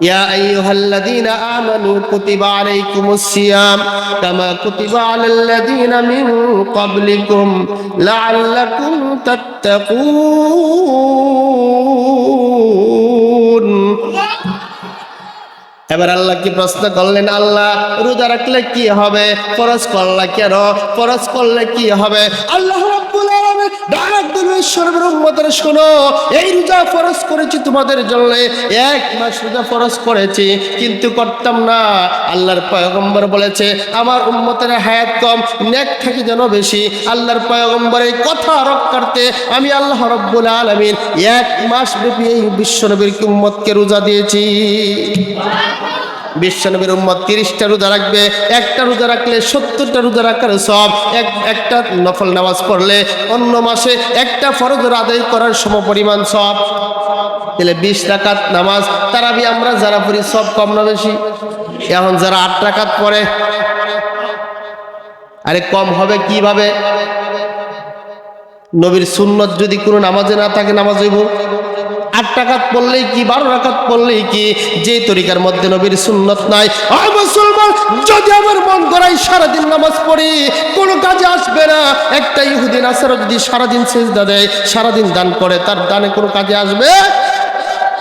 يا أيها الذين آمنوا كتب عليكم الصيام كما كتب على الذين من قبلكم لعلكم تتقون এবার আল্লাহ কি প্রশ্ন করলেন আল্লাহ রোজা রাখলে কি হবে ফরজ করলে কেন ফরজ করলে কি হবে আল্লাহ রাব্বুল আলামিন কিন্তু করতাম না। আল্লাহর পয়গম্বর বলেছে, আমার উম্মতের হায়াত কম, নেক থেকে যেন বেশি। আল্লাহর পয়গম্বরের কথা রক্ষার্থে আমি আল্লাহ রব্বুল আলামিন এক মাস ব্যাপী এই বিশ্বনবীর উম্মতকে রোজা দিয়েছি। বিশ্বনবীর উম্মত তিরিশটা রোজা রাখবে, একটা রোজা রাখলে সত্তরটা রোজা রাখার সব এক, একটা নফল নামাজ পড়লে অন্য মাসে একটা ফরজ আদায় করার সম পরিমাণ সব তাহলে বিশ রাকাত নামাজ, তারাবি আমরা যারা পড়ি সব কম না বেশি? এখন যারা আট রাকাত পড়ে, আরে কম হবে কীভাবে? নবীর সুন্নত যদি কোনো নামাজে না থাকে, নামাজ হইব? আট টাকাত পড়লেই কি, বারো রাকাত পড়লেই কি? যে তরিকার মধ্যে নবীর সুন্নত নাই। মুসলমান, যদি আমার মন করাই সারাদিন নামাজ পড়ি, কোনো কাজে আসবে না। একটা ইহুদিন আসারও যদি সারাদিন সেজদা দেয়, সারাদিন দান করে, তার দানে কোনো কাজে আসবে?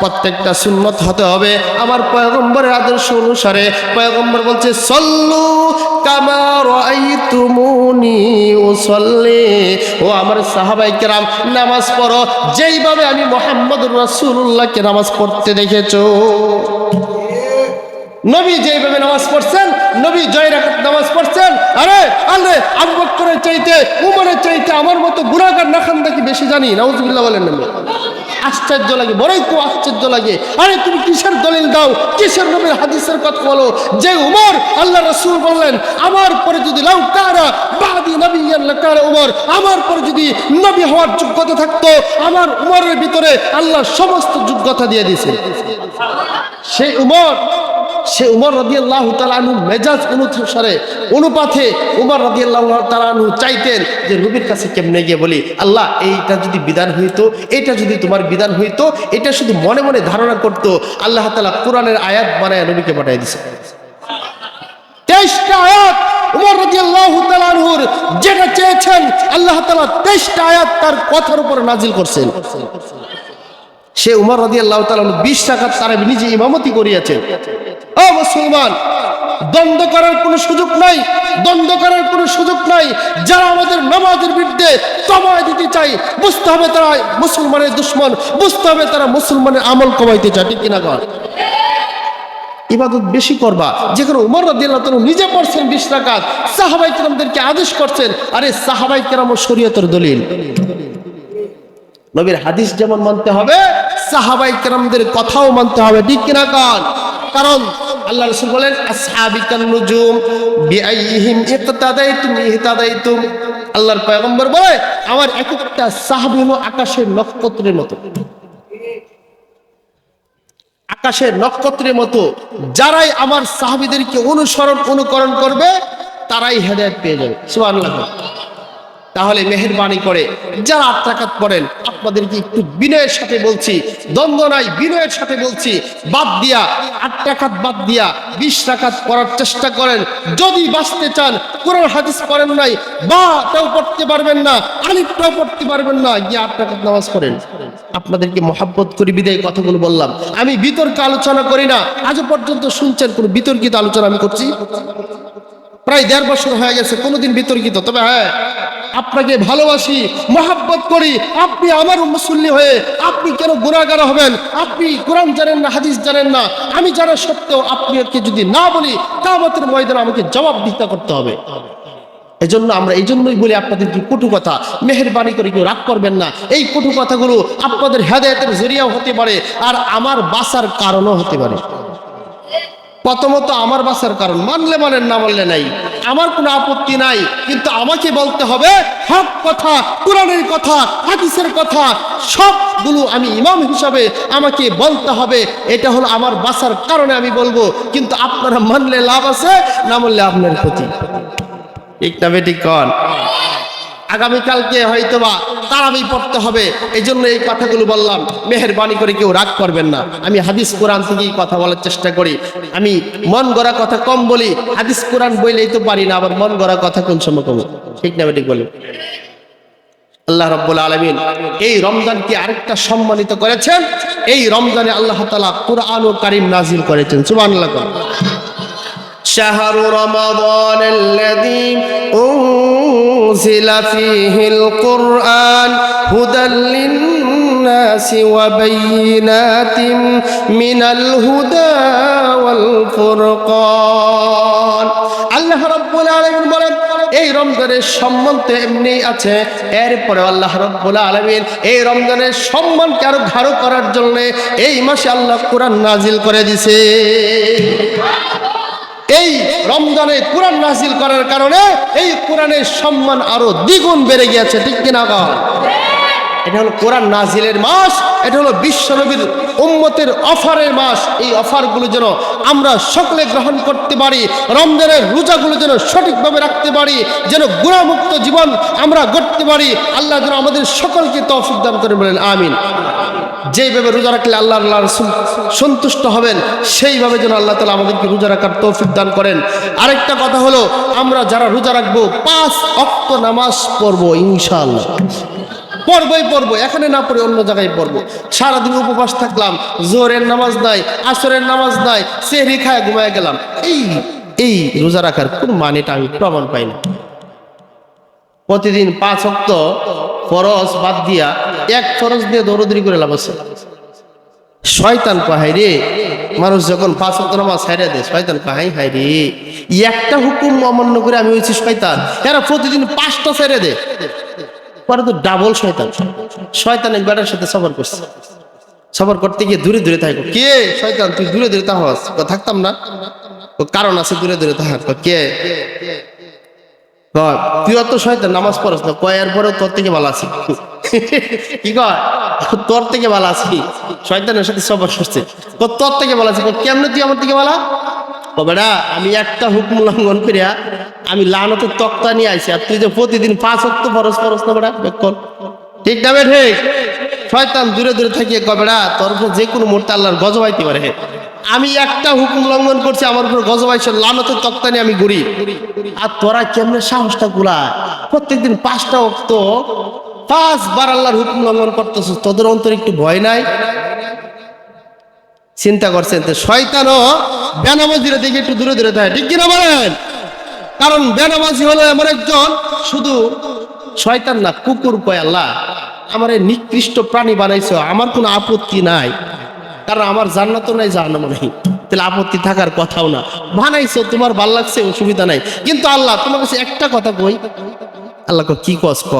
প্রত্যেকটা সুন্নত হতে হবে। আমার পয়গম্বরের আদর্শ অনুসারে পয়গম্বর বলছে, সল্লু কামার তুমুনি ও সল্লে ও আমার সাহাবাই কেরাম, নামাজ পড়ো। যেইভাবে আমি মোহাম্মদ রাসূলুল্লাহকে নামাজ পড়তে দেখেছ। নবী যেইভাবে নামাজ পড়ছেন, নবী জয় রাখাত নামাজ পড়ছেন। আরে আরে আবু চাইতে, উমরের চাইতে আমার মতো গুণাগার দেখি বেশি জানি। নাউজুবিল্লাহ বলেন না। আশ্চর্য লাগে, বড়ই খুব আশ্চর্য লাগে। আরে, তুমি কিসের দলিল দাও? কিসের নবীর হাদিসের কথা বলো? যে উমর, আল্লাহ রসুল বললেন, আমার পরে যদি লাউ কারা বাদি নবী কারা উমর, আমার পরে যদি নবী হওয়ার যোগ্যতা থাকতো, আমার উমরের ভিতরে আল্লাহ সমস্ত যোগ্যতা দিয়ে দিয়েছে। সেই উমর সে উমর রদিয়াল্লাহ তালানু মেজাজ অনুসারে, অনুপাতে উমর রদিয়াল্লাহ তালানু চাইতেন যে নবীর কাছে কেমনে গিয়ে বলি, আল্লাহ, এইটা যদি বিধান হইতো, এটা যদি তোমার বিধান হইতো, এটা শুধু মনে মনে ধারণা করতো, আল্লাহ তালা কোরআনের আয়াত বানায় নবীকে পাঠিয়ে দিছে। তেইশটা আয়াত উমর যেটা চেয়েছেন, আল্লাহ তাআলা তেইশটা আয়াত তার কথার উপর নাজিল করছেন। সে উমর রাদিয়াল্লাহু তাআলা বিশ টাকার তারা নিজে ইমামতি করিয়াছেন ও মুসলমান, দ্বন্দ্ব করার কোনো সুযোগ নাই, দ্বন্দ্ব করার কোনো সুযোগ নাই। যারা আমাদের নামাজের বিরুদ্ধে সময় দিতে চাই বুঝতে হবে তারা মুসলমানের দুশ্মন, বুঝতে হবে তারা মুসলমানের আমল কমাইতে চায়, ঠিক কিনা কর ইবাদত বেশি করবা। যেখানে উমর রাদিয়াল্লাহু তাআলা নিজে পড়ছেন বিশ রাকাত সাহাবাই কেরামদেরকে আদেশ করছেন, আরে সাহাবাই কেরাম শরীয়তের দলিল। নবীর হাদিস যেমন মানতে হবে, সাহাবাই কেরামদের কথাও মানতে হবে, ঠিক কিনা কান? কারণ আল্লাহ রসুল বলেন, আসহাবিকান নুজুম বিআইহিম ইকতাদাইতুম ইহতাদাইতুম। আল্লাহর পয়গম্বর বলে, আমার এক একটা সাহাবী হলো আকাশের নক্ষত্রের মতো। আকাশের নক্ষত্রের মতো। যারাই আমার সাহাবীদেরকে অনুসরণ, অনুকরণ করবে, তারাই হেদায়েত পেয়ে যাবে। সুবহানাল্লাহ। তাহলে মেহরবানি করে যারা আট পড়েন আপনাদেরকে একটু বিনয়ের সাথে বলছি, দ্বন্দ্ব নাই, বিনয়ের সাথে বলছি, বাদ দিয়া, আট বাদ দিয়া, বিশ টাকাত পড়ার চেষ্টা করেন। যদি বাঁচতে চান, কোরআন, হাদিস পড়েন নাই, বা তাও পড়তে পারবেন না আলিফটাও পড়তে পারবেন না, গিয়ে আট নামাজ পড়েন। আপনাদেরকে মহাব্বত করি, বিদায় কথাগুলো বললাম। আমি বিতর্ক আলোচনা করি না, আজও পর্যন্ত শুনছেন কোনো বিতর্কিত আলোচনা আমি করছি? প্রায় দেড় বছর হয়ে গেছে, কোনোদিন বিতর্কিত। তবে হ্যাঁ আপনাকে ভালোবাসি, মহাব্বত করি, আপনি আমার মুসল্লি হয়ে আপনি কেন গুণাগার হবেন? আপনি কোরআন জানেন না, হাদিস জানেন না। আমি জানা সত্ত্বেও আপনাকে যদি না বলি কামতের ময়দানে আমাকে জবাব দিতে করতে হবে। এজন্য আমরা এই জন্যই বলি আপনাদের কি কটু কথা, মেহরবানি করে কেউ রাগ করবেন না। এই কটু কথাগুলো আপনাদের হেদায়তের জরিয়াও হতে পারে, আর আমার বাসার কারণও হতে পারে। প্রথমত আমার বাসার কারণ। মানলে মানেন, না মানলে নাই। আমার কোনো আপত্তি নাই, কিন্তু আমাকে বলতে হবে, হক কথা, কোরআনের কথা, হাদিসের কথা, সবগুলো আমি ইমাম হিসাবে আমাকে বলতে হবে। এটা হলো আমার বাসার কারণে আমি বলব, কিন্তু আপনারা মানলে লাভ আছে, না মানলে আপনার ক্ষতি। ঠিক না বেটি, কন। আগামীকালকে হয়তো বা আমি পড়তে হবে। এই জন্য এই কথাগুলো বললাম। মেহরবানি করে কেউ রাগ করবেন না। আমি হাদিস কোরআন থেকেই কথা বলার চেষ্টা করি। আমি মন গড়া কথা কম বলি। হাদিস কোরআন বইলেই তো পারি না। আবার মন গড়া কথা কোন সময় কম? ঠিক না ঠিক বলি আল্লাহ রব্বুল আলমিন এই রমজানকে আরেকটা সম্মানিত করেছেন। এই রমজানে আল্লাহ তালা কোরআন ও কারিম নাজিল করেছেন। সুবান আল্লাহ শাহরু রমাদান أنزل فيه القرآن هدى للناس وبينات من الهدى والفرقان আল্লাহ রব্বুল আলামিন বলেন এই রমজানের সম্মান তো এমনি আছে এরপরে আল্লাহ রব্বুল আলামিন এই রমজানের সম্মানকে আরো ঘাড়ো করার জন্য এই মাসে আল্লাহ কোরআন নাজিল করে দিছে এই রমজানে কোরআন নাজিল করার কারণে এই কোরআনের সম্মান আরও দ্বিগুণ বেড়ে গিয়েছে, ঠিক কিনা এটা হলো কোরআন নাজিলের মাস, এটা হলো বিশ্বনবীর উম্মতের অফারের মাস। এই অফারগুলো যেন আমরা সকলে গ্রহণ করতে পারি, রমজানের রোজাগুলো যেন সঠিকভাবে রাখতে পারি, যেন গুণামুক্ত জীবন আমরা গড়তে পারি। আল্লাহ যেন আমাদের সকলকে তৌফিক দান করে বলেন, আমিন। যেইভাবে রোজা রাখলে আল্লাহ আল্লাহ সন্তুষ্ট হবেন, সেইভাবে যেন আল্লাহ তালা আমাদেরকে রোজা রাখার তৌফিক দান করেন। আরেকটা কথা হলো, আমরা যারা রোজা রাখব, পাঁচ অক্ত নামাজ পড়ব, ইনশাআল্লাহ। পড়বই পড়ব এখানে না পড়ে অন্য জায়গায় পড়ব। সারাদিন উপবাস থাকলাম জোরের নামাজ নাই, আসরের নামাজ নাই, সেহরি খায় ঘুমায় গেলাম। এই এই রোজা রাখার কোন মানেটা আমি প্রমাণ পাই না। প্রতিদিন পাঁচ অক্ত ফরজ বাদ দিয়া এক ফরজ দিয়ে দৌড়দৌড়ি করে লাভ আছে। শয়তান পাহাই রে, মানুষ যখন পাঁচ অক্ত নামাজ হাইরে দেয়, শয়তান পাহাই হাই রে। একটা হুকুম অমান্য করে আমি হয়েছি শয়তান। এরা প্রতিদিন পাঁচটা ছেড়ে দে পরে ডাবল শয়তান। শয়তান এক বেটার সাথে সফর করছে। সফর করতে গিয়ে দূরে দূরে থাকো। কে? শয়তান তুই দূরে দূরে থাকস থাকতাম না। কারণ আছে দূরে দূরে কয়, কে তুই অত শয়তান নামাজ পড়স না। কয়ের পরে তোর থেকে ভালো আছি। কি কয়? তোর থেকে ভালো আছি। শয়তানের সাথে সফর করছে। তোর থেকে ভালো আছি। কেমনে তুই আমার থেকে ভালো? ও বেটা আমি একটা হুকুম লঙ্ঘন করিয়া আমি লানতের তক্তা নিয়ে আইছি। আর তুই যে প্রতিদিন পাঁচ অক্ত ফরস ফরস না বেটা বেকল ঠিক না ঠিক? শয়তান দূরে দূরে থাকিয়ে কয় বেটা তোর উপর যে কোনো মুহূর্তে আল্লাহর গজব আইতে পারে। আমি একটা হুকুম লঙ্ঘন করছি, আমার উপর গজব আইছে, লানতের তক্তা নিয়ে আমি ঘুরি। আর তোরা কেমনে সাহসটা গুলা প্রত্যেকদিন পাঁচটা অক্ত পাঁচবার আল্লাহর হুকুম লঙ্ঘন করতেছিস, তোদের অন্তরে একটু ভয় নাই? চিন্তা করছেন তো, শয়তানও বেনামাজিরা দেখে একটু দূরে দূরে থাকে, ঠিক কিনা বলেন? কারণ বেনামাজি হলো এমন একজন শুধু শয়তান না কুকুর কয় আল্লাহ আমার এই নিকৃষ্ট প্রাণী বানাইছ আমার কোনো আপত্তি নাই। কারণ আমার জান্নাতও নাই জাহান্নাম নেই। তাহলে আপত্তি থাকার কথাও না। বানাইছো তোমার ভালো লাগছে অসুবিধা নাই। কিন্তু আল্লাহ তোমার কাছে একটা কথা কই আল্লাহ কি কস ক,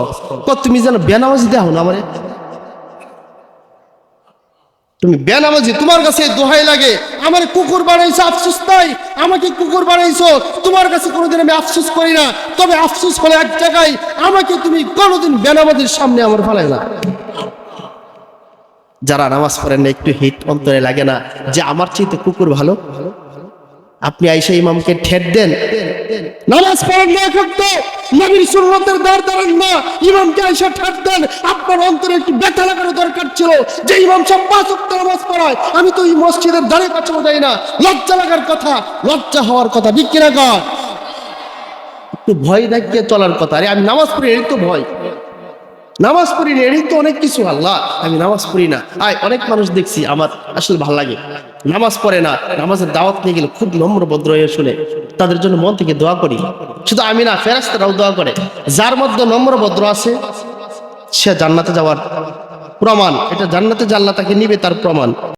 তুমি যেন বেনামাজি দেও না আমারে। তুমি বেনামাজি, তোমার কাছে দোহাই লাগে। আমার কুকুর বানাইছো, আফসুস নাই আমাকে কুকুর বানাইছো, তোমার কাছে কোনোদিন আমি আফসুস করি না। তবে আফসুস করে এক জায়গায়, আমাকে তুমি কোনোদিন বেনামাজির সামনে আমার ফালাই না। যারা নামাজ পড়েন না, একটু হিট অন্তরে লাগে না যে, আমার চাইতে কুকুর ভালো? আপনি আইসা ইমামকে ঠেট দেন নামাজ পড়েন না একান্ত নবীর সুন্নতের দ্বার দাঁড়ান না, ইমামকে আইসা ঠেট দেন। আপনার অন্তরে একটু ব্যথা লাগানো দরকার ছিল। যে ইমাম সব পাঁচ নামাজ পড়ায়, আমি তো এই মসজিদের দাঁড়িয়ে কাছেও যাই না। লজ্জা লাগার কথা, লজ্জা হওয়ার কথা, ঠিক কিনা কর একটু ভয় দেখিয়ে চলার কথা। আরে, আমি নামাজ পড়ি এই তো ভয়। নামাজ পড়ি না, এরই তো অনেক কিছু, আল্লাহ। আমি নামাজ পড়ি না। আয়, অনেক মানুষ দেখছি, আমার আসলে ভালো লাগে। নামাজ পড়ে না, নামাজের দাওয়াত নিয়ে গেলে খুব নম্র ভদ্র হয়ে শুনে তাদের জন্য মন থেকে দোয়া করি। শুধু আমি না ফেরাস্তারাও দোয়া করে। যার মধ্যে নম্র ভদ্র আছে, সে জান্নাতে যাওয়ার প্রমাণ। এটা জান্নাতে জাল্লা তাকে নিবে তার প্রমাণ।